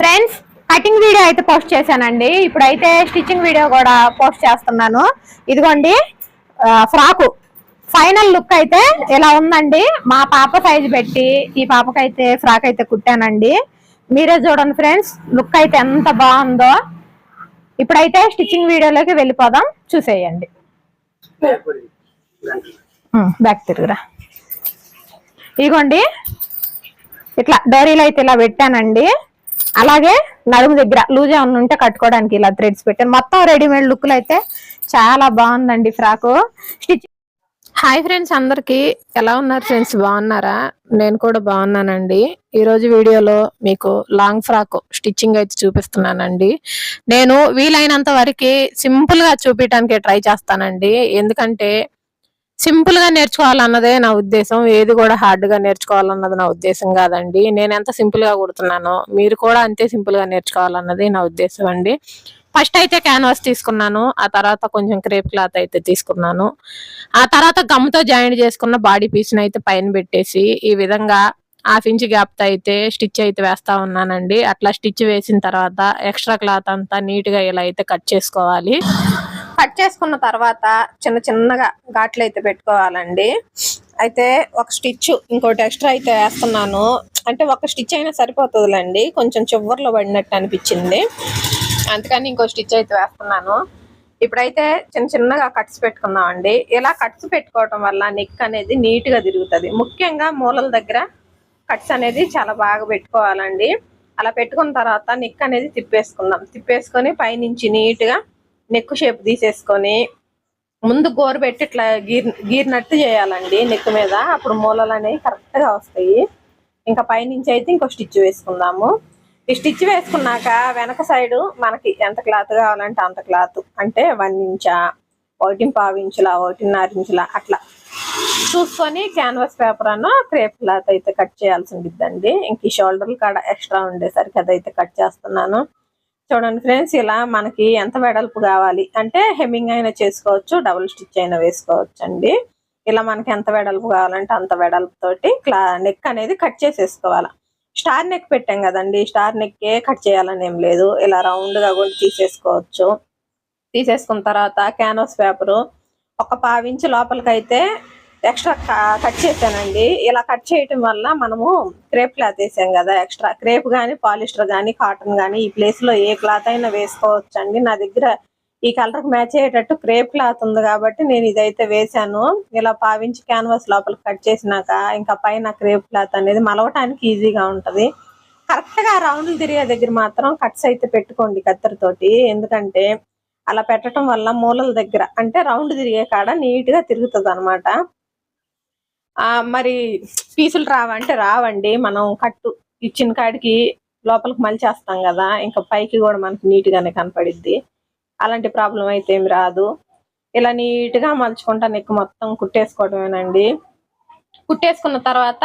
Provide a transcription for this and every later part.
Friends cutting video అయితే post చేశానండి. ఇప్పుడైతే స్టిచ్చింగ్ వీడియో కూడా పోస్ట్ చేస్తున్నాను. ఇదిగోండి ఫ్రాకు. ఫైనల్ లుక్ అయితే ఇలా ఉందండి? మా పాప సైజ్ పెట్టి ఈ పాపకైతే ఫ్రాక్ అయితే కుట్టానండి. మీరే చూడండి ఫ్రెండ్స్ లుక్ అయితే ఎంత బాగుందో. ఇప్పుడైతే స్టిచ్చింగ్ వీడియోలోకి వెళ్ళిపోదాం. చూసేయండి. బ్యాక్ తిరుగురా. ఇదిగోండి ఇట్లా డోరీలు అయితే ఇలా పెట్టానండి. అలాగే నడుము దగ్గర లూజ్ ఏమన్నా ఉంటే కట్టుకోవడానికి ఇలా థ్రెడ్స్ పెట్టాను. మొత్తం రెడీమేడ్ లుక్లు అయితే చాలా బాగుందండి ఫ్రాకు. స్టిచ్ హాయ్ ఫ్రెండ్స్ అందరికి ఎలా ఉన్నారు ఫ్రెండ్స్ బాగున్నారా? నేను కూడా బాగున్నానండి. ఈరోజు వీడియోలో మీకు లాంగ్ ఫ్రాక్ స్టిచ్చింగ్ అయితే చూపిస్తున్నానండి. నేను వీలైనంత వరకు సింపుల్గా చూపించడానికి ట్రై చేస్తానండి. ఎందుకంటే సింపుల్గా నేర్చుకోవాలన్నదే నా ఉద్దేశం. ఏది కూడా హార్డ్గా నేర్చుకోవాలన్నది నా ఉద్దేశం కాదండి. నేను ఎంత సింపుల్గా కుడుతున్నానో మీరు కూడా అంతే సింపుల్గా నేర్చుకోవాలన్నది నా ఉద్దేశం అండి. ఫస్ట్ అయితే క్యాన్వాస్ తీసుకున్నాను. ఆ తర్వాత కొంచెం క్రేప్ క్లాత్ అయితే తీసుకున్నాను. ఆ తర్వాత గమ్తో జాయింట్ చేసుకున్న బాడీ పీస్ని అయితే పైన పెట్టేసి ఈ విధంగా హాఫ్ ఇంచ్ గ్యాప్తో అయితే స్టిచ్ అయితే వేస్తా ఉన్నానండి. అట్లా స్టిచ్ వేసిన తర్వాత ఎక్స్ట్రా క్లాత్ అంతా నీట్గా ఇలా అయితే కట్ చేసుకోవాలి. కట్ చేసుకున్న తర్వాత చిన్న చిన్నగా ఘాట్లు అయితే పెట్టుకోవాలండి. అయితే ఒక స్టిచ్ ఇంకోటి ఎక్స్ట్రా అయితే వేస్తున్నాను. అంటే ఒక స్టిచ్ అయినా సరిపోతుందిలేండి. కొంచెం చివర్లో పడినట్టు అనిపించింది. అందుకని ఇంకో స్టిచ్ అయితే వేస్తున్నాను. ఇప్పుడైతే చిన్న చిన్నగా కట్స్ పెట్టుకున్నామండి ఇలా కట్స్ పెట్టుకోవటం వల్ల నెక్ అనేది నీట్గా తిరుగుతుంది. ముఖ్యంగా మూలల దగ్గర కట్స్ అనేది చాలా బాగా పెట్టుకోవాలండి. అలా పెట్టుకున్న తర్వాత నెక్ అనేది తిప్పేసుకుందాం. తిప్పేసుకొని పైనుంచి నీట్గా నెక్ షేప్ తీసేసుకొని ముందు గోరు పెట్టి ఇట్లా గీర్ గీరినట్టు చేయాలండి నెక్ మీద. అప్పుడు మూలలు అనేవి కరెక్ట్గా వస్తాయి. ఇంకా పైనుంచి అయితే ఇంకో స్టిచ్ వేసుకుందాము. ఈ స్టిచ్ వేసుకున్నాక వెనక సైడ్ మనకి ఎంత క్లాత్ కావాలంటే అంత క్లాత్. అంటే వన్ ఇంచా ఒకటి పావు ఇంచులా ఒకటిన్నర ఇంచులా అట్లా. చూసుకొని క్యాన్వాస్ పేపర్ అన్న క్రేప్ క్లాత్ అయితే కట్ చేయాల్సి ఉండిద్దండి. ఇంక ఈ షోల్డర్లు కాడ ఎక్స్ట్రా ఉండేసరికి అదైతే కట్ చేస్తున్నాను. చూడండి ఫ్రెండ్స్ ఇలా మనకి ఎంత వెడల్పు కావాలి? అంటే హెమ్మింగ్ అయినా చేసుకోవచ్చు డబుల్ స్టిచ్ అయినా వేసుకోవచ్చు అండి ఇలా మనకి ఎంత వెడల్పు కావాలంటే అంత వెడల్పు తోటి క్లా నెక్ అనేది కట్ చేసేసుకోవాలి. స్టార్ నెక్ పెట్టాం కదండి స్టార్ నెక్కే కట్ చేయాలని ఏం లేదు. ఇలా రౌండ్గా కూడా తీసేసుకోవచ్చు. తీసేసుకున్న తర్వాత క్యాన్వాస్ పేపరు ఒక పావించి లోపలికైతే ఎక్స్ట్రా కట్ చేశానండి. ఇలా కట్ చేయటం వల్ల మనము క్రేప్ క్లాత్ వేసాం కదా ఎక్స్ట్రా. క్రేప్ కానీ పాలిస్టర్ కానీ కాటన్ కానీ ఈ ప్లేస్లో ఏ క్లాత్ అయినా వేసుకోవచ్చు అండి నా దగ్గర ఈ కలర్కి మ్యాచ్ అయ్యేటట్టు క్రేప్ క్లాత్ ఉంది కాబట్టి నేను ఇదైతే వేసాను ఇలా పావించి క్యాన్వాస్ లోపలికి కట్ చేసినాక ఇంకా పైన క్రేప్ క్లాత్ అనేది మలవటానికి ఈజీగా ఉంటది. కరెక్ట్గా రౌండ్లు తిరిగే దగ్గర మాత్రం కట్స్ అయితే పెట్టుకోండి కత్తెరతోటి. ఎందుకంటే అలా పెట్టడం వల్ల మూలల దగ్గర అంటే రౌండ్ తిరిగే కాడ నీట్గా తిరుగుతుంది అనమాట మరి పీసులు రావంటే రావండి. మనం కట్టు ఇచ్చిన కాడికి లోపలికి మలిచేస్తాం కదా. ఇంకా పైకి కూడా మనకి నీట్ గానే కనపడిద్ది. అలాంటి ప్రాబ్లం అయితే ఏమి రాదు. ఇలా నీట్గా మలుచుకుంటా నెక్ మొత్తం కుట్టేసుకోవడమేనండి. కుట్టేసుకున్న తర్వాత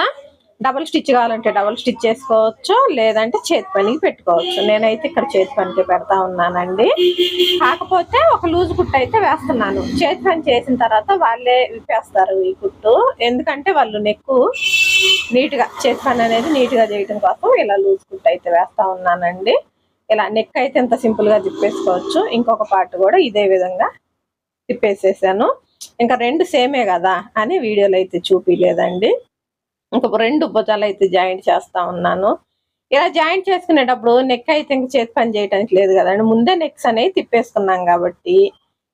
డబుల్ స్టిచ్ కావాలంటే డబుల్ స్టిచ్ చేసుకోవచ్చు లేదంటే చేతి పనికి పెట్టుకోవచ్చు. నేనైతే ఇక్కడ చేతి పనికి పెడతా ఉన్నానండి. కాకపోతే ఒక లూజ్ కుట్టు అయితే వేస్తున్నాను. చేతి పని చేసిన తర్వాత వాళ్ళే విప్పేస్తారు ఈ కుట్టు. ఎందుకంటే వాళ్ళు నెక్కు నీట్గా చేతి పని అనేది నీట్గా చేయటం చేయడం కోసం ఇలా లూజ్ కుట్టు అయితే వేస్తా ఉన్నానండి. ఇలా నెక్ అయితే ఇంత సింపుల్గా తిప్పేసుకోవచ్చు. ఇంకొక పార్ట్ కూడా ఇదే విధంగా తిప్పేసేసాను. ఇంకా రెండు సేమే కదా అని వీడియోలో అయితే చూపించలేదండి ఇంకొక రెండు భుజాలు అయితే జాయింట్ చేస్తా ఉన్నాను. ఇలా జాయింట్ చేసుకునేటప్పుడు నెక్ అయితే ఇంక చేతి పని చేయడానికి లేదు కదండి ముందే నెక్స్ అనేవి తిప్పేసుకున్నాం కాబట్టి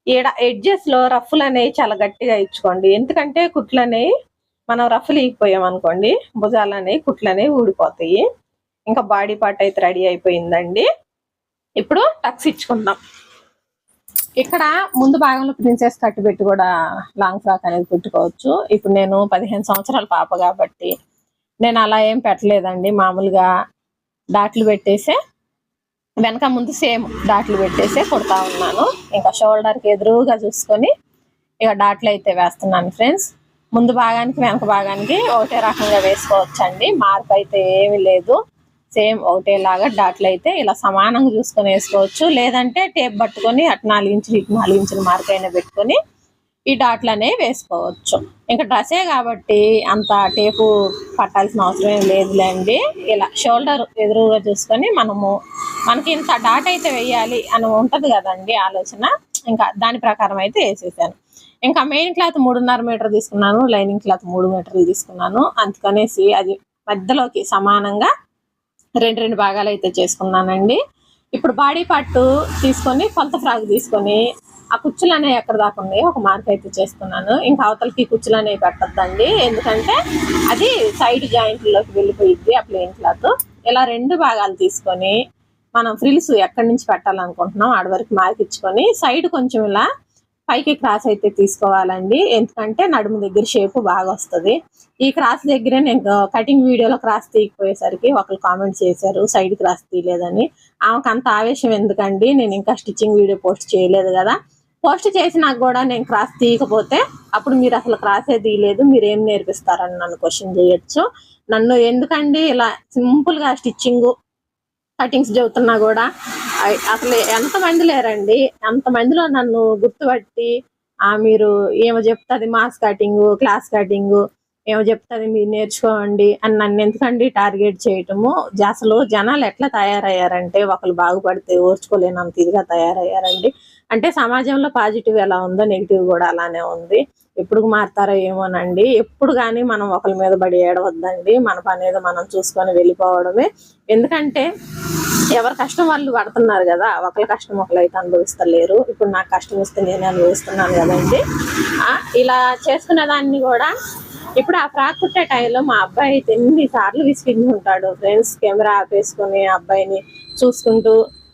ఈడ ఎడ్జెస్లో రఫ్లు అనేవి చాలా గట్టిగా ఇచ్చుకోండి. ఎందుకంటే కుట్లు అనేవి మనం రఫ్లు ఇగిపోయాం అనుకోండి భుజాలు అనేవి కుట్లు అనేవి ఊడిపోతాయి. ఇంకా బాడీ పార్ట్ అయితే రెడీ అయిపోయిందండి. ఇప్పుడు టక్స్ ఇచ్చుకుందాం. ఇక్కడ ముందు భాగంలో ప్రిన్సెస్ కట్టు పెట్టి కూడా లాంగ్ ఫ్రాక్ అనేది పెట్టుకోవచ్చు ఇప్పుడు నేను పదిహేను సంవత్సరాల పాప కాబట్టి నేను అలా ఏం పెట్టలేదండి. మామూలుగా డాట్లు పెట్టేసే వెనక ముందు సేమ్ డాట్లు పెట్టేసే కుడతా ఉన్నాను. ఇంకా షోల్డర్కి ఎదురుగా చూసుకొని ఇక డాట్లు అయితే వేస్తున్నాను ఫ్రెండ్స్. ముందు భాగానికి వెనక భాగానికి ఒకటే రకంగా వేసుకోవచ్చండి. మార్పు అయితే ఏమీ లేదు. సేమ్ ఒకటేలాగా డాట్లు అయితే ఇలా సమానంగా చూసుకొని వేసుకోవచ్చు. లేదంటే టేప్ పట్టుకొని అటు నాలుగు ఇంచులు ఇటు నాలుగు ఇంచులు మార్క్ అయినా పెట్టుకొని ఈ డాట్లు అనేవి వేసుకోవచ్చు. ఇంకా డ్రెస్సే కాబట్టి అంత టేపు పట్టాల్సిన అవసరం ఏం లేదులేండి. ఇలా షోల్డర్ ఎదురుగా చూసుకొని మనము మనకి ఇంత డాట్ అయితే వేయాలి అని ఉంటుంది కదండి ఆలోచన. ఇంకా దాని ప్రకారం అయితే వేసేసాను. ఇంకా మెయిన్ క్లాత్ మూడున్నర మీటర్ తీసుకున్నాను లైనింగ్ క్లాత్ మూడు మీటర్లు తీసుకున్నాను. అందుకనేసి అది మధ్యలోకి సమానంగా రెండు రెండు భాగాలు అయితే చేసుకున్నానండి. ఇప్పుడు బాడీ పార్ట్ తీసుకొని కొలత ఫ్రాక్ తీసుకొని ఆ కుచ్చులు అనేవి ఎక్కడ దాకా ఉన్నాయి ఒక మార్క్ అయితే చేస్తున్నాను. ఇంకా అవతలకి కుచ్చులు అనేవి పెట్టద్దండి. ఎందుకంటే అది సైడ్ జాయింట్లోకి వెళ్ళిపోయిద్ది ఆ ప్లేన్ క్లాత్. ఇలా రెండు భాగాలు తీసుకొని మనం ఫ్రిల్స్ ఎక్కడి నుంచి పెట్టాలనుకుంటున్నాం ఆడ వరకు మార్క్ ఇచ్చుకొని సైడ్ కొంచెం ఇలా పైకి క్రాస్ అయితే తీసుకోవాలండి. ఎందుకంటే నడుము దగ్గర షేప్ బాగా వస్తుంది. ఈ క్రాస్ దగ్గరే నేను కటింగ్ వీడియోలో క్రాస్ తీయకపోయేసరికి ఒకరు కామెంట్ చేశారు సైడ్ క్రాస్ తీయలేదని. ఆమెకు అంత ఆవేశం ఎందుకండి? నేను ఇంకా స్టిచ్చింగ్ వీడియో పోస్ట్ చేయలేదు కదా. పోస్ట్ చేసినాక కూడా నేను క్రాస్ తీయకపోతే అప్పుడు మీరు అసలు క్రాసే తీయలేదు మీరు ఏం నేర్పిస్తారని నన్ను క్వశ్చన్ చేయొచ్చు. నన్ను ఎందుకండి ఇలా సింపుల్గా స్టిచ్చింగ్ కటింగ్స్ చెబుతున్నా కూడా. అసలు ఎంతమంది లేరండి? ఎంతమందిలో నన్ను గుర్తుపట్టి ఆ మీరు ఏమో చెప్తుంది మాస్ కటింగ్ క్లాస్ కటింగ్ ఏమో చెప్తుంది మీరు నేర్చుకోండి అని నన్ను ఎందుకండి టార్గెట్ చేయటము? అసలు జనాలు ఎట్లా తయారయ్యారంటే ఒకరు బాగుపడితే ఓర్చుకోలేనంత ఇదిగా తయారయ్యారండి. అంటే సమాజంలో పాజిటివ్ ఎలా ఉందో నెగిటివ్ కూడా అలానే ఉంది. ఎప్పుడు మారుతారో ఏమోనండి. ఎప్పుడు కానీ మనం ఒకరి మీద పడి ఏడవద్దండి. మన పని ఏదో మనం చూసుకొని వెళ్ళిపోవడమే. ఎందుకంటే ఎవరి కష్టం వాళ్ళు పడుతున్నారు కదా ఒకరి కష్టం ఒకరు అయితే అనుభవిస్తలేరు. ఇప్పుడు నాకు కష్టం వస్తే నేనే అనుభవిస్తున్నాను కదండి. ఇలా చేసుకునే దాన్ని కూడా ఇప్పుడు ఆ ఫ్రాక్ కుట్టే టైంలో మా అబ్బాయి అయితే ఎన్నిసార్లు విసిగించి ఉంటాడు. ఫ్రెండ్స్ కెమెరా ఆపేసుకొని ఆ అబ్బాయిని చూసుకుంటూ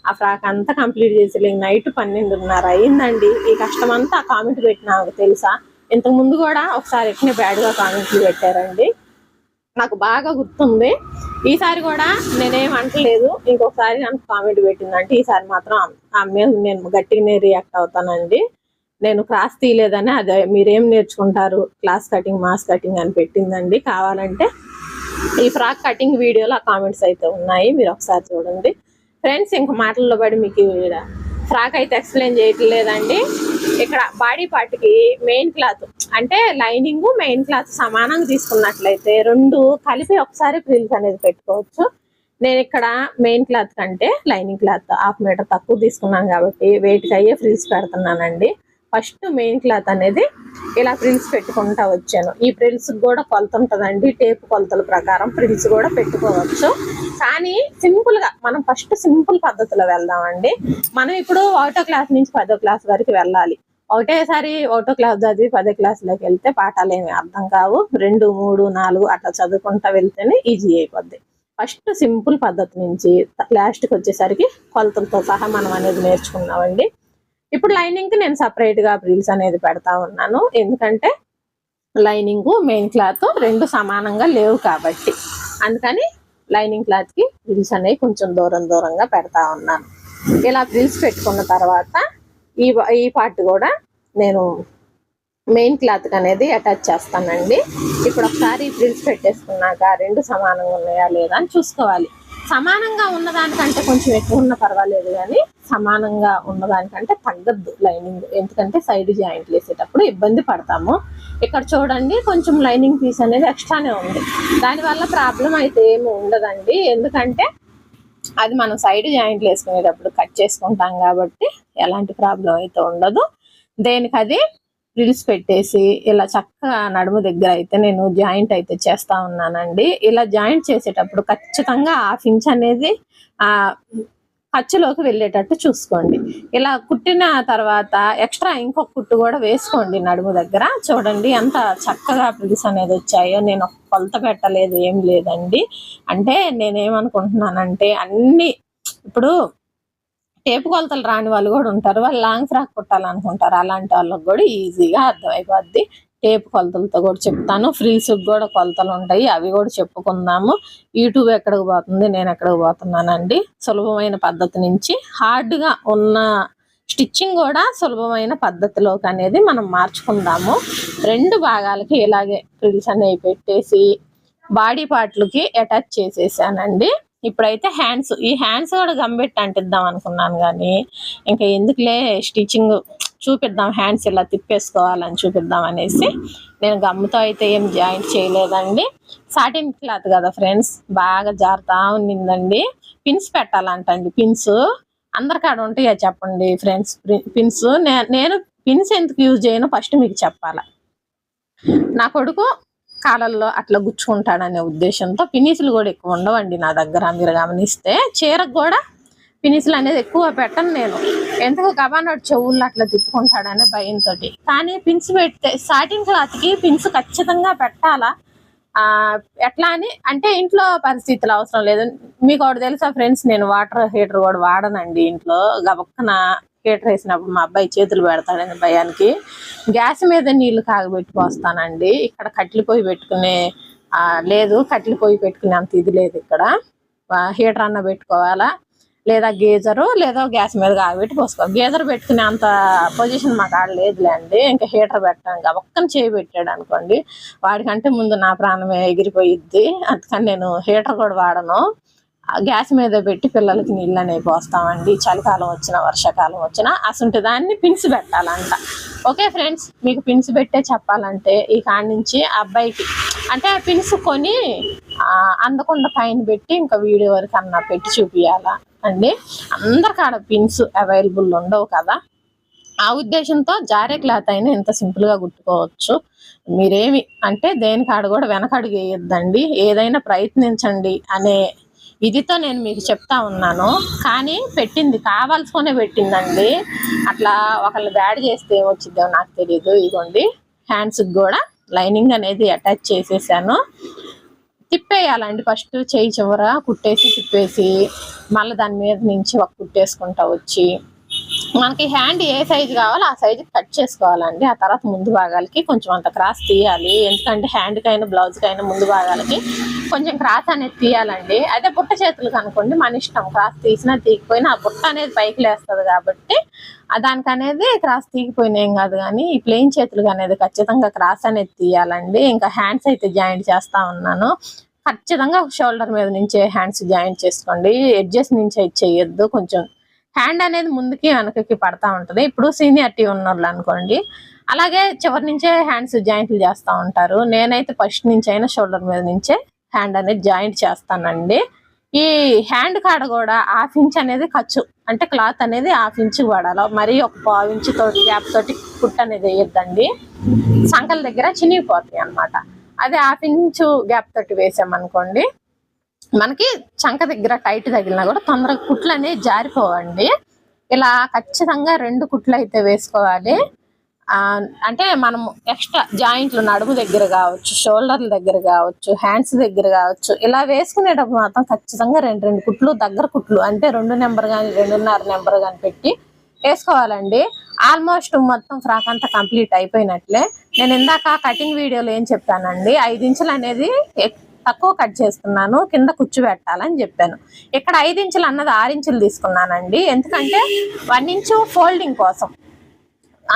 ఆ ఫ్రాక్ అంతా కంప్లీట్ చేసి నైట్ పన్నెండున్నర అయిందండి. ఈ కష్టం అంతా ఆ కామెంట్ పెట్టిన తెలుసా? ఇంతకు ముందు కూడా ఒకసారి ఎట్నే బ్యాడ్గా కామెంట్లు పెట్టారండి. నాకు బాగా గుర్తుంది. ఈసారి కూడా నేనేం అంటలేదు ఇంకొకసారి నాకు కామెంట్ పెట్టిందంటే ఈసారి మాత్రం ఆమె- మీద నేను గట్టిగానే రియాక్ట్ అవుతానండి. నేను క్రాస్ తీయలేదని అదే మీరేం నేర్చుకుంటారు? క్లాస్ కటింగ్ మాస్ కటింగ్ అని పెట్టిందండి. కావాలంటే ఈ ఫ్రాక్ కటింగ్ వీడియోలో ఆ కామెంట్స్ అయితే ఉన్నాయి. మీరు ఒకసారి చూడండి. ఫ్రెండ్స్ ఇంక మాటల్లో పడి మీకు ఫ్రాక్ అయితే ఎక్స్ప్లెయిన్ చేయట్లేదండి. ఇక్కడ బాడీ పార్ట్కి మెయిన్ క్లాత్ అంటే లైనింగ్ మెయిన్ క్లాత్ సమానంగా తీసుకున్నట్లయితే రెండు కలిపి ఒకసారి ఫ్రిల్స్ అనేది పెట్టుకోవచ్చు. నేను ఇక్కడ మెయిన్ క్లాత్ కంటే లైనింగ్ క్లాత్ హాఫ్ మీటర్ తక్కువ తీసుకున్నాను కాబట్టి వెయిట్కి అయ్యే ఫ్రిల్స్ పెడుతున్నానండి. ఫస్ట్ మెయిన్ క్లాత్ అనేది ఇలా ప్రిల్స్ పెట్టుకుంటా వచ్చాను. ఈ ప్రిల్స్ కూడా కొలత ఉంటుందండి టేప్ కొలతల ప్రకారం ప్రిల్స్ కూడా పెట్టుకోవచ్చు. కానీ సింపుల్గా మనం ఫస్ట్ సింపుల్ పద్ధతిలో వెళ్దామండి. మనం ఇప్పుడు ఒకటో క్లాస్ నుంచి పదో క్లాస్ వరకు వెళ్ళాలి. ఒకటేసారి ఒకటో క్లాస్ చదివి పదో క్లాస్లోకి వెళ్తే పాఠాలు ఏమి అర్థం కావు. రెండు మూడు నాలుగు అట్లా చదువుకుంటా వెళ్తేనే ఈజీ అయిపోద్ది. ఫస్ట్ సింపుల్ పద్ధతి నుంచి లాస్ట్కి వచ్చేసరికి కొలతలతో సహా మనం అనేది నేర్చుకున్నామండి. ఇప్పుడు లైనింగ్కి నేను సపరేట్గా రీల్స్ అనేది పెడతా ఉన్నాను. ఎందుకంటే లైనింగ్ మెయిన్ క్లాత్ రెండు సమానంగా లేవు కాబట్టి. అందుకని లైనింగ్ క్లాత్కి రిల్స్ అనేవి కొంచెం దూరం దూరంగా పెడతా ఉన్నాను. ఇలా రిల్స్ పెట్టుకున్న తర్వాత ఈ ఈ పార్ట్ కూడా నేను మెయిన్ క్లాత్ అనేది అటాచ్ చేస్తానండి. ఇప్పుడు ఒకసారి ప్రింట్స్ పెట్టేసుకున్నాక రెండు సమానంగా ఉన్నాయా లేదా అని చూసుకోవాలి. సమానంగా ఉన్నదానికంటే కొంచెం ఎక్కువ ఉన్న పర్వాలేదు కానీ సమానంగా ఉన్నదానికంటే తగ్గద్దు లైనింగ్. ఎందుకంటే సైడ్ జాయింట్లు వేసేటప్పుడు ఇబ్బంది పడతాము. ఇక్కడ చూడండి కొంచెం లైనింగ్ పీస్ అనేది ఎక్స్ట్రానే ఉంది. దానివల్ల ప్రాబ్లం అయితే ఏమి ఉండదండి. ఎందుకంటే అది మనం సైడ్ జాయింట్లు వేసుకునేటప్పుడు కట్ చేసుకుంటాం కాబట్టి ఎలాంటి ప్రాబ్లం అయితే ఉండదు. దేనికి అది రిల్స్ పెట్టేసి ఇలా చక్కగా నడుము దగ్గర అయితే నేను జాయింట్ అయితే చేస్తా ఉన్నానండి. ఇలా జాయింట్ చేసేటప్పుడు ఖచ్చితంగా హాఫ్ ఇంచ్ అనేది ఆ ఖర్చులోకి వెళ్ళేటట్టు చూసుకోండి. ఇలా కుట్టిన తర్వాత ఎక్స్ట్రా ఇంకొక కుట్టు కూడా వేసుకోండి నడుము దగ్గర. చూడండి ఎంత చక్కగా ప్రిల్స్ అనేది వచ్చాయో. నేను కొలత పెట్టలేదు ఏం లేదండి. అంటే నేనేమనుకుంటున్నానంటే అన్ని ఇప్పుడు టేపు కొలతలు రాని వాళ్ళు కూడా ఉంటారు. వాళ్ళు లాంగ్ ఫ్రాక్ కుట్టాలనుకుంటారు. అలాంటి వాళ్ళకి కూడా ఈజీగా అర్థమైపోద్ది. టేప్ కొలతలతో కూడా చెప్తాను. ఫ్రీస్ కూడా కొలతలు ఉంటాయి. అవి కూడా చెప్పుకుందాము. యూట్యూబ్ ఎక్కడికి పోతుంది? నేను ఎక్కడికి పోతున్నానండి? సులభమైన పద్ధతి నుంచి. హార్డ్గా ఉన్న స్టిచ్చింగ్ కూడా సులభమైన పద్ధతిలోకి అనేది మనం మార్చుకుందాము. రెండు భాగాలకి ఇలాగే ఫ్రిల్స్ అనేవి పెట్టేసి బాడీ పార్ట్లకి అటాచ్ చేసేసానండి. ఇప్పుడైతే హ్యాండ్స్ ఈ హ్యాండ్స్ కూడా గంబెట్టి అంటిద్దాం అనుకున్నాను కానీ ఇంకా ఎందుకులే స్టిచ్చింగ్ చూపిద్దాం హ్యాండ్స్ ఇలా తిప్పేసుకోవాలని చూపిద్దాం అనేసి. నేను గమ్ముతో అయితే ఏం జాయింట్ చేయలేదండి. సాటిన్ క్లాత్ కదా ఫ్రెండ్స్ బాగా జారుతా ఉన్నిందండి పిన్స్ పెట్టాలంటండి పిన్స్ అందరికాడ ఉంటాయా చెప్పండి ఫ్రెండ్స్ పిన్స్ నేను పిన్స్ ఎందుకు యూజ్ చేయను? ఫస్ట్ మీకు చెప్పాల. నా కొడుకు కాలల్లో అట్లా గుచ్చుకుంటాడనే ఉద్దేశంతో పినీసులు కూడా ఎక్కువ ఉండవండి నా దగ్గర మీరు గమనిస్తే. చీరకు కూడా పినిసిల్ అనేది ఎక్కువ పెట్టను నేను. ఎందుకు గబానోడు చెవుల్లో అట్లా తిప్పుకుంటాడనే భయంతో కానీ పిన్స్ పెడితే సాటిన్ క్లాత్కి పిన్స్ ఖచ్చితంగా పెట్టాలా? ఆ ఎట్లా అని? అంటే ఇంట్లో పరిస్థితులు అవసరం లేదు. మీకు ఒకటి తెలుసా ఫ్రెండ్స్ నేను వాటర్ హీటర్ కూడా వాడనండి ఇంట్లో. గబక్కన హీటర్ వేసినప్పుడు మా అబ్బాయి చేతులు పెడతాడని భయానికి. గ్యాస్ మీద నీళ్ళు కాగబెట్టి పోస్తానండి. ఇక్కడ కట్టెలు పొయ్యి పెట్టుకునే లేదు కట్టెలు పొయ్యి పెట్టుకునే అంత ఇది లేదు ఇక్కడ. హీటర్ అన్న పెట్టుకోవాలా? లేదా గేజరు లేదా గ్యాస్ మీద కాగబెట్టి పోసుకో గేజర్ పెట్టుకునే అంత పొజిషన్ మాకు ఆడ లేదులేండి ఇంకా హీటర్ పెట్టాను ఒక్కన చేయి పెట్టాడు అనుకోండి. వాడికంటే ముందు నా ప్రాణమే ఎగిరిపోయిద్ది. అందుకని నేను హీటర్ కూడా వాడను. ఆ గ్యాస్ మీద పెట్టి పిల్లలకి నీళ్ళు అనేవి పోస్తామండి. చలికాలం వచ్చినా వర్షాకాలం వచ్చినా అసంటి దాన్ని పిన్స్ పెట్టాలంట. ఓకే ఫ్రెండ్స్ మీకు పిన్స్ పెట్టే చెప్పాలంటే ఈ కాడి నుంచి అబ్బాయికి అంటే ఆ పిన్స్ కొని అందకుండా పైన పెట్టి ఇంకా వీడియో వరకు అన్న పెట్టి చూపియాలా? అండి. అందరికాడ పిన్స్ అవైలబుల్ ఉండవు కదా. ఆ ఉద్దేశంతో జారే క్లాత్ అయినా ఇంత సింపుల్గా కుట్టుకోవచ్చు. మీరేమి అంటే దేనికాడ కూడా వెనకడుగు వేయొద్దండి. ఏదైనా ప్రయత్నించండి అనే ఇదితో నేను మీకు చెప్తా ఉన్నాను. కానీ పెట్టింది కావాల్సుకునే పెట్టిందండి. అట్లా ఒకళ్ళు బ్యాడ్ చేస్తే ఏమొచ్చిద్దో నాకు తెలియదు ఇదిగోండి హ్యాండ్స్కి కూడా లైనింగ్ అనేది అటాచ్ చేసేసాను. తిప్పేయాలండి. ఫస్ట్ చేయి చివర కుట్టేసి తిప్పేసి మళ్ళీ దాని మీద నుంచి ఒక కుట్టేసుకుంటా వచ్చి. మనకి హ్యాండ్ ఏ సైజు కావాలో ఆ సైజు కట్ చేసుకోవాలండి. ఆ తర్వాత ముందు భాగాలకి కొంచెం అంత క్రాస్ తీయాలి. ఎందుకంటే హ్యాండ్కైనా బ్లౌజ్కైనా బ్లౌజ్కి అయినా ముందు భాగాలకి కొంచెం క్రాస్ అనేది తీయాలండి. అదే బుట్ట చేతులు కనుకోండి మన ఇష్టం క్రాస్ తీసినా తీయకపోయినా ఆ బుట్ట అనేది పైకి లేస్తుంది కాబట్టి దానికి అనేది క్రాస్ తీగిపోయినాయి కాదు కానీ ఈ ప్లెయిన్ చేతులకు అనేది ఖచ్చితంగా క్రాస్ అనేది తీయాలండి. ఇంకా హ్యాండ్స్ అయితే జాయింట్ చేస్తా ఉన్నాను. ఖచ్చితంగా షోల్డర్ మీద నుంచే హ్యాండ్స్ జాయింట్ చేసుకోండి. ఎడ్జెస్ నుంచి అయితే చేయొద్దు. కొంచెం హ్యాండ్ అనేది ముందుకి వెనకకి పడతా ఉంటుంది. ఇప్పుడు సీనియారిటీ ఉన్నోళ్ళు అనుకోండి. అలాగే చివరి నుంచే హ్యాండ్స్ జాయింట్లు చేస్తూ ఉంటారు. నేనైతే ఫస్ట్ నుంచి అయినా షోల్డర్ మీద నుంచే హ్యాండ్ అనేది జాయింట్ చేస్తానండి. ఈ హ్యాండ్ కాడ కూడా హాఫ్ ఇంచ్ అనేది ఖర్చు. అంటే క్లాత్ అనేది హాఫ్ ఇంచ్ వాడాలి మరీ ఒక పావు ఇంచు తోటి గ్యాప్ తోటి కుట్ అనేది వేయద్దండి. సంకల దగ్గర చినిగిపోతాయి అన్నమాట. అదే హాఫ్ ఇంచు గ్యాప్ తోటి వేసామనుకోండి మనకి చంక దగ్గర టైట్ తగిలినా కూడా తొందరగా కుట్లు అనేవి జారిపోవండి. ఇలా ఖచ్చితంగా రెండు కుట్లు అయితే వేసుకోవాలి. అంటే మనం ఎక్స్ట్రా జాయింట్లు నడుము దగ్గర కావచ్చు షోల్డర్ల దగ్గర కావచ్చు హ్యాండ్స్ దగ్గర కావచ్చు ఇలా వేసుకునేటప్పుడు మాత్రం ఖచ్చితంగా రెండు రెండు కుట్లు దగ్గర కుట్లు అంటే రెండు నెంబర్ కానీ రెండున్నర నెంబర్ కానీ పెట్టి వేసుకోవాలండి. ఆల్మోస్ట్ మొత్తం ఫ్రాక్ అంతా కంప్లీట్ అయిపోయినట్లే. నేను ఇందాక కటింగ్ వీడియోలో ఏం చెప్పానండి? ఐదు ఇంచులు అనేది తక్కువ కట్ చేస్తున్నాను కింద కుచ్చు పెట్టాలని చెప్పాను. ఇక్కడ ఐదు ఇంచులు అన్నది ఆరు ఇంచులు తీసుకున్నానండి. ఎందుకంటే వన్ ఇంచు ఫోల్డింగ్ కోసం.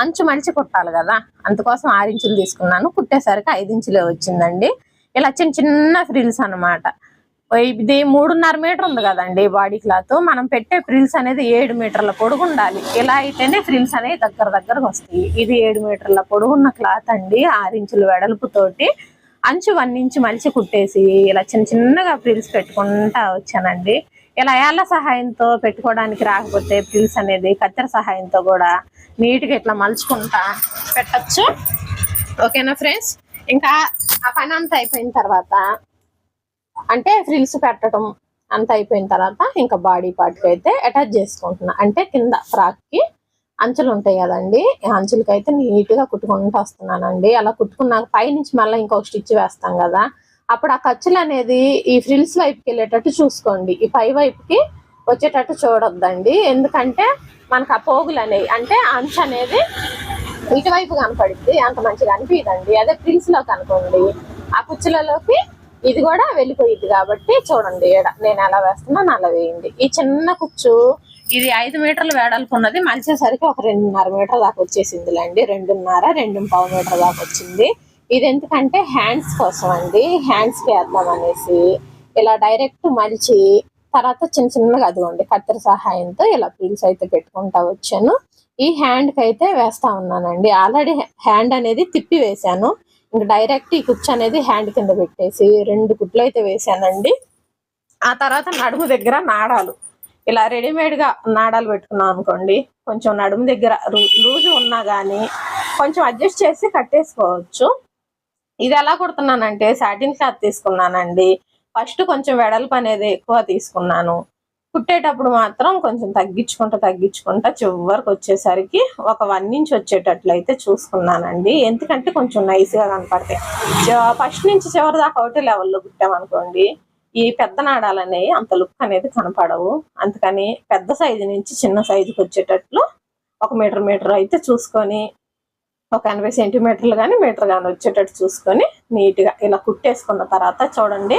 అంచు మడిచి కుట్టాలి కదా. అందుకోసం ఆరించులు తీసుకున్నాను. కుట్టేసరికి ఐదు ఇంచులే వచ్చిందండి. ఇలా చిన్న చిన్న ఫ్రిల్స్ అన్నమాట. ఇది మూడున్నర మీటర్ ఉంది కదండి బాడీ క్లాత్. మనం పెట్టే ఫ్రిల్స్ అనేది ఏడు మీటర్ల పొడుగు ఉండాలి. ఇలా అయితేనే ఫ్రిల్స్ అనేవి దగ్గర దగ్గరకు వస్తాయి. ఇది ఏడు మీటర్ల పొడుగున్న క్లాత్ అండి. ఆరించులు వెడల్పుతోటి వెడల్పు తోటి అంచు వన్ ఇంచు మలిచి కుట్టేసి ఇలా చిన్న చిన్నగా ఫ్రిల్స్ పెట్టుకుంటా వచ్చానండి. ఇలా ఏళ్ళ సహాయంతో పెట్టుకోవడానికి రాకపోతే ఫ్రిల్స్ అనేది కత్తెర సహాయంతో కూడా నీట్గా ఇట్లా మలుచుకుంటా పెట్టచ్చు. ఓకేనా ఫ్రెండ్స్? ఇంకా ఆ పని అంతా అయిపోయిన తర్వాత అంటే ఫ్రిల్స్ పెట్టడం అంత అయిపోయిన తర్వాత ఇంకా బాడీ పార్ట్కి అయితే అటాచ్ చేసుకుంటున్నా. అంటే కింద ఫ్రాక్కి అంచులు ఉంటాయి కదండి అంచులకి అయితే నీట్గా కుట్టుకుంటూ వస్తున్నానండి. అలా కుట్టుకున్నాక పైనుంచి మళ్ళీ ఇంకొక స్టిచ్ వేస్తాం కదా అప్పుడు ఆ ఖర్చులు అనేది ఈ ఫ్రిల్స్ వైపుకి వెళ్ళేటట్టు చూసుకోండి. ఈ పై వైపుకి వచ్చేటట్టు చూడొద్దండి. ఎందుకంటే మనకు ఆ పోగులు అనేవి అంటే అంచు అనేది ఇటువైపు కనపడుద్ది అంత మంచిగా అనిపించదండి అదే ప్రిల్స్లో కనుకోండి ఆ కుచ్చులలోకి ఇది కూడా వెళ్ళిపోయింది కాబట్టి చూడండి ఈడ నేను ఎలా వేస్తున్నాను అలా వేయండి. ఈ చిన్న కుచ్చు ఇది ఐదు మీటర్లు వెడల్పు ఉన్నది మలిచేసరికి ఒక రెండున్నర మీటర్ దాకా వచ్చేసిందిలేండి. రెండున్నర రెండు పావు మీటర్ దాకా వచ్చింది. ఇది ఎందుకంటే హ్యాండ్స్ కోసం అండి హ్యాండ్స్కి వేద్దాం అనేసి ఇలా డైరెక్ట్ మలిచి తర్వాత చిన్న చిన్నగా అదిగోండి కత్తెర సహాయంతో ఇలా పీల్స్ అయితే పెట్టుకుంటా వచ్చాను. ఈ హ్యాండ్కి అయితే వేస్తా ఉన్నానండి. ఆల్రెడీ హ్యాండ్ అనేది తిప్పి వేశాను. ఇంకా డైరెక్ట్ ఈ కుచ్చు అనేది హ్యాండ్ కింద పెట్టేసి రెండు కుట్లు అయితే వేశానండి. ఆ తర్వాత నడుము దగ్గర నాడాలు. ఇలా రెడీమేడ్గా నాడాలు పెట్టుకున్నాం అనుకోండి కొంచెం నడుము దగ్గర లూజు ఉన్నా కానీ కొంచెం అడ్జస్ట్ చేసి కట్టేసుకోవచ్చు. ఇది ఎలా కుడుతున్నానంటే సాటిన్ క్లాత్ తీసుకున్నానండి. ఫస్ట్ కొంచెం వెడల్పు అనేది ఎక్కువ తీసుకున్నాను. కుట్టేటప్పుడు మాత్రం కొంచెం తగ్గించుకుంటా తగ్గించుకుంటా చివరికి వచ్చేసరికి ఒక వన్ ఇంచ్ వచ్చేటట్లు అయితే చూసుకున్నానండి. ఎందుకంటే కొంచెం నైస్గా కనపడతాయి. ఫస్ట్ నుంచి చివరి దాకా ఒకటి లెవెల్లో కుట్టామనుకోండి ఈ పెద్ద నాడాలనేవి అంత లుక్ అనేది కనపడవు. అందుకని పెద్ద సైజు నుంచి చిన్న సైజుకి వచ్చేటట్లు ఒక మీటర్ మీటర్ అయితే చూసుకొని ఒక ఎనభై సెంటీమీటర్లు కానీ మీటర్ కానీ వచ్చేటట్టు చూసుకొని నీట్గా ఇలా కుట్టేసుకున్న తర్వాత చూడండి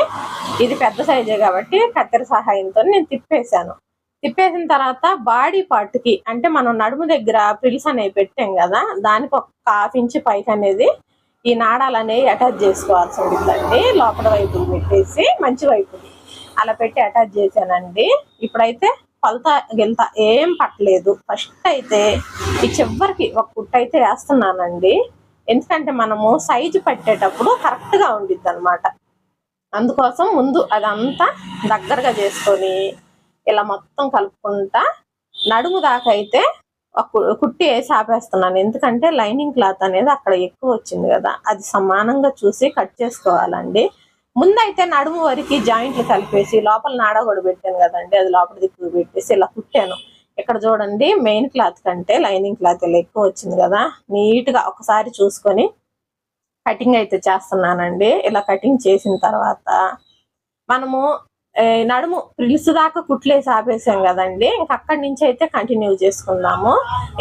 ఇది పెద్ద సైజే కాబట్టి కత్తెర సహాయంతో నేను తిప్పేశాను. తిప్పేసిన తర్వాత బాడీ పార్ట్కి అంటే మనం నడుము దగ్గర ప్రిల్స్ అనేవి పెట్టాం కదా దానికి ఒక హాఫ్ ఇంచ్ పైకి అనేది ఈ నాడాలు అనేవి అటాచ్ చేసుకోవాల్సి ఉంటుందండి లోపల వైపు పెట్టేసి మంచి వైపు అలా పెట్టి అటాచ్ చేశానండి. ఇప్పుడైతే కొలత గిలత ఏం పట్టలేదు. ఫస్ట్ అయితే ఈ చివరికి ఒక కుట్ట అయితే వేస్తున్నానండి. ఎందుకంటే మనము సైజు పెట్టేటప్పుడు కరెక్ట్గా ఉండిద్ది అనమాట అందుకోసం ముందు అదంతా దగ్గరగా చేసుకొని ఇలా మొత్తం కలుపుకుంటా నడుము దాకా అయితే కుట్టి వేసి ఆపేస్తున్నాను. ఎందుకంటే లైనింగ్ క్లాత్ అనేది అక్కడ ఎక్కువ వచ్చింది కదా అది సమానంగా చూసి కట్ చేసుకోవాలండి. ముందైతే నడుము వరకు జాయింట్లు కలిపేసి లోపల నాడ కూడా పెట్టాను కదండి అది లోపల దిక్కు పెట్టేసి ఇలా కుట్టాను. ఇక్కడ చూడండి మెయిన్ క్లాత్ కంటే లైనింగ్ క్లాత్ ఇలా ఎక్కువ వచ్చింది కదా. నీట్గా ఒకసారి చూసుకొని కటింగ్ అయితే చేస్తున్నానండి. ఇలా కటింగ్ చేసిన తర్వాత మనము నడుము ప్రిల్స్ దాకా కుట్లేసి ఆపేసాం కదండి. ఇంకా అక్కడి నుంచి అయితే కంటిన్యూ చేసుకుందాము.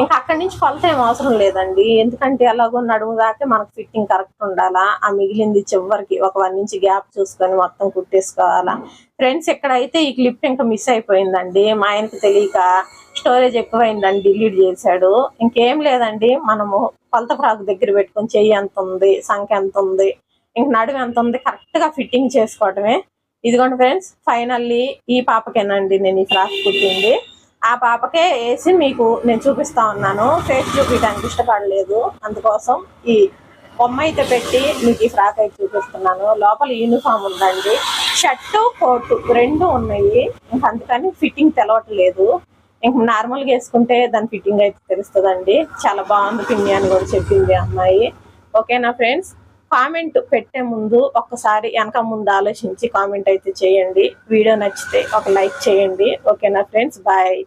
ఇంకా అక్కడి నుంచి కొలత ఏం అవసరం లేదండి. ఎందుకంటే ఎలాగో నడుము దాకా మనకు ఫిట్టింగ్ కరెక్ట్ ఉండాలా ఆ మిగిలింది చివరికి ఒక వన్ ఇంచ్ గ్యాప్ చూసుకొని మొత్తం కుట్టేసుకోవాలా. ఫ్రెండ్స్ ఎక్కడైతే ఈ క్లిప్ ఇంకా మిస్ అయిపోయిందండి. మా ఆయనకి తెలియక స్టోరేజ్ ఎక్కువైందని డిలీట్ చేశాడు. ఇంకేం లేదండి. మనము కొలత ఫ్రాక్ దగ్గర పెట్టుకొని చెయ్యి ఎంత ఉంది సంఖ్య ఎంత ఉంది ఇంక నడుము ఎంత ఉంది కరెక్ట్గా ఫిట్టింగ్ చేసుకోవటమే. ఇదిగోండి ఫ్రెండ్స్ ఫైనల్లీ ఈ పాపకేనండి నేను ఈ ఫ్రాక్ కుట్టింది. ఆ పాపకే వేసి మీకు నేను చూపిస్తా ఉన్నాను. ఫేస్ చూపించడానికి ఇష్టపడలేదు. అందుకోసం ఈ బొమ్మ అయితే పెట్టి మీకు ఈ ఫ్రాక్ అయితే చూపిస్తున్నాను. లోపల యూనిఫామ్ ఉందండి. షర్టు కోటు రెండు ఉన్నాయి. ఇంక అందుకని ఫిట్టింగ్ తెలవట్లేదు. ఇంక నార్మల్గా వేసుకుంటే దాని ఫిట్టింగ్ అయితే తెలుస్తుందండి. చాలా బాగుంది పిన్ని అని కూడా చెప్పింది అమ్మాయి. ఓకేనా ఫ్రెండ్స్? కామెంట్ పెట్టే ముందు ఒక్కసారి వెనక ముందు ఆలోచించి కామెంట్ అయితే చేయండి. వీడియో నచ్చితే ఒక లైక్ చేయండి. ఓకేనా ఫ్రెండ్స్? బాయ్.